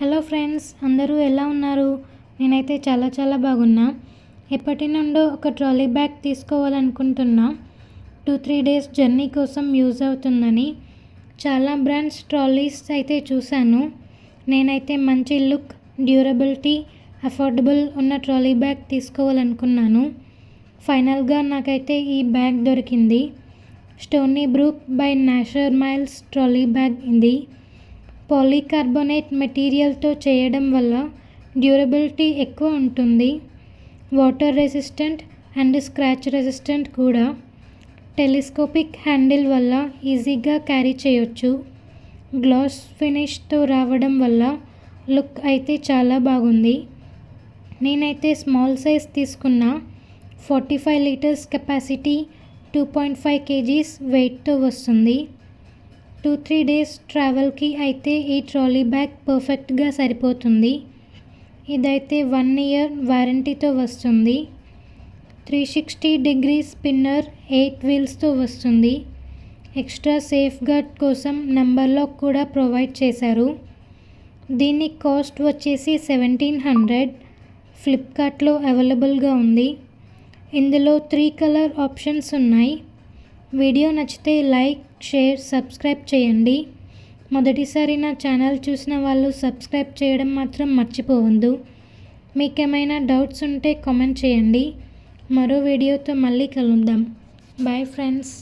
Hello friends అందరూ ఎలా ఉన్నారు? నేనైతే చాలా చాలా బాగున్నా. ఎప్పటి నుండో ఒక ట్రాలీ బ్యాగ్ తీసుకోవాలనుకుంటున్నా. టూ త్రీ డేస్ జర్నీ కోసం యూజ్ అవుతుందని చాలా బ్రాండ్స్ ట్రాలీస్ అయితే చూశాను. నేనైతే మంచి లుక్ డ్యూరబిలిటీ అఫోర్డబుల్ ఉన్న ట్రాలీ బ్యాగ్ తీసుకోవాలనుకున్నాను. ఫైనల్గా నాకైతే ఈ బ్యాగ్ దొరికింది. Stony Brook by Nasher Miles trolley bag ఇది. పాలీకార్బోనేట్ మెటీరియల్తో చేయడం వల్ల డ్యూరబిలిటీ ఎక్కువ ఉంటుంది. Water resistant and scratch resistant కూడా టెలిస్కోపిక్ హ్యాండిల్ వల్ల ఈజీగా క్యారీ చేయొచ్చు. గ్లాస్ ఫినిష్తో రావడం వల్ల లుక్ అయితే చాలా బాగుంది. నేనైతే స్మాల్ సైజ్ తీసుకున్న forty five litres capacity two point five kgs వెయిట్తో వస్తుంది. టూ త్రీ డేస్ ట్రావెల్కి అయితే ఈ ట్రాలీ బ్యాగ్ పర్ఫెక్ట్గా సరిపోతుంది. ఇదైతే వన్ ఇయర్ వారంటీతో వస్తుంది. Three sixty degree spinner eight వీల్స్తో వస్తుంది. ఎక్స్ట్రా సేఫ్ గార్డ్ కోసం నెంబర్లో కూడా ప్రొవైడ్ చేశారు. దీని కాస్ట్ వచ్చేసి సెవెంటీన్ హండ్రెడ్. ఫ్లిప్కార్ట్లో అవైలబుల్గా ఉంది. ఇందులో త్రీ కలర్ ఆప్షన్స్ ఉన్నాయి. వీడియో నచ్చితే లైక్ షేర్ సబ్స్క్రైబ్ చేయండి. మొదటిసారి నా ఛానల్ చూసిన వాళ్ళు సబ్స్క్రైబ్ చేయడం మాత్రం మర్చిపోవద్దు. మీకు ఏమైనా డౌట్స్ ఉంటే కామెంట్ చేయండి. మరో వీడియోతో మళ్ళీ కలుద్దాం. Bye friends.